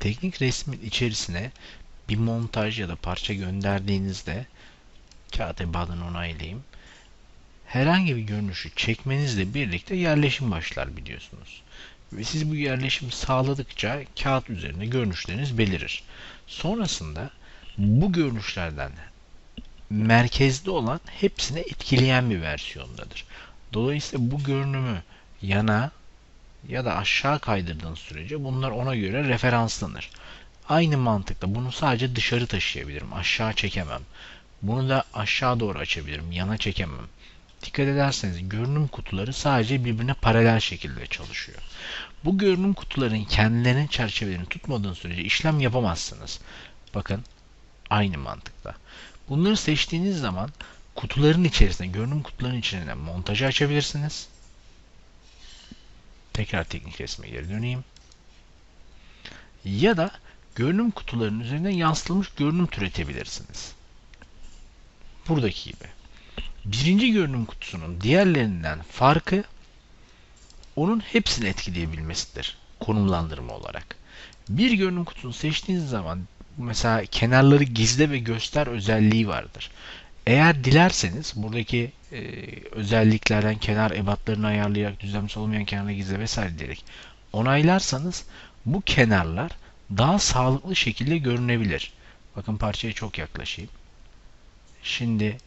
teknik resmin içerisine bir montaj ya da parça gönderdiğinizde kağıt ebatını onaylayayım. Herhangi bir görünüşü çekmenizle birlikte yerleşim başlar biliyorsunuz. Ve siz bu yerleşimi sağladıkça kağıt üzerinde görünüşleriniz belirir. Sonrasında bu görünüşlerden merkezde olan hepsini etkileyen bir versiyondadır. Dolayısıyla bu görünümü yana ya da aşağı kaydırdığın sürece bunlar ona göre referanslanır. Aynı mantıkla bunu sadece dışarı taşıyabilirim. Aşağı çekemem. Bunu da aşağı doğru açabilirim. Yana çekemem. Dikkat ederseniz görünüm kutuları sadece birbirine paralel şekilde çalışıyor. Bu görünüm kutuların kendilerinin çerçevelerini tutmadığın sürece işlem yapamazsınız. Bakın aynı mantıkla. Bunları seçtiğiniz zaman kutuların içerisinde, görünüm kutularının içerisinde montajı açabilirsiniz. Tekrar teknik resme geri döneyim. Ya da görünüm kutularının üzerine yansıtılmış görünüm türetebilirsiniz. Buradaki gibi. Birinci görünüm kutusunun diğerlerinden farkı onun hepsini etkileyebilmesidir konumlandırma olarak. Bir görünüm kutusunu seçtiğiniz zaman mesela kenarları gizle ve göster özelliği vardır. Eğer dilerseniz buradaki e, özelliklerden kenar ebatlarını ayarlayarak düzlemsel olmayan kenarı gizle vesaire diyerek onaylarsanız bu kenarlar daha sağlıklı şekilde görünebilir. Bakın parçaya çok yaklaşayım. Şimdi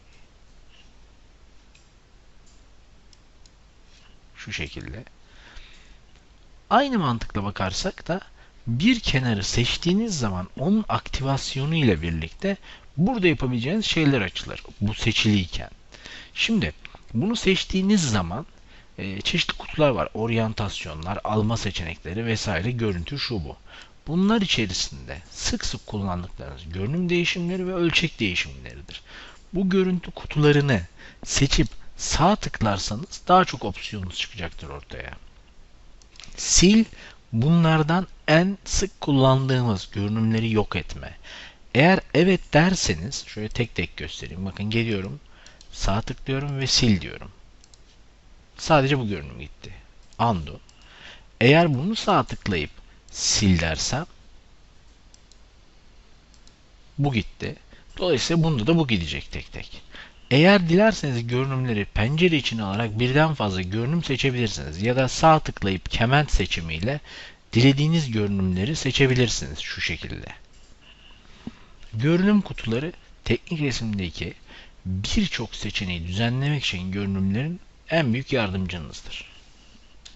şu şekilde. Aynı mantıkla bakarsak da bir kenarı seçtiğiniz zaman onun aktivasyonu ile birlikte burada yapabileceğiniz şeyler açılır. Bu seçiliyken. Şimdi bunu seçtiğiniz zaman e, çeşitli kutular var. Oryantasyonlar, alma seçenekleri vesaire, görüntü şu bu. Bunlar içerisinde sık sık kullandıklarınız görünüm değişimleri ve ölçek değişimleridir. Bu görüntü kutularını seçip sağ tıklarsanız daha çok opsiyonunuz çıkacaktır ortaya. Sil bunlardan en sık kullandığımız görünümleri yok etme. Eğer evet derseniz şöyle tek tek göstereyim. Bakın geliyorum. Sağ tıklıyorum ve sil diyorum. Sadece bu görünüm gitti. Undo. Eğer bunu sağ tıklayıp sil dersem bu gitti. Dolayısıyla bunda da bu gidecek tek tek. Eğer dilerseniz görünümleri pencere içine alarak birden fazla görünüm seçebilirsiniz. Ya da sağ tıklayıp kement seçimiyle dilediğiniz görünümleri seçebilirsiniz şu şekilde. Görünüm kutuları teknik resimdeki birçok seçeneği düzenlemek için görünümlerin en büyük yardımcınızdır.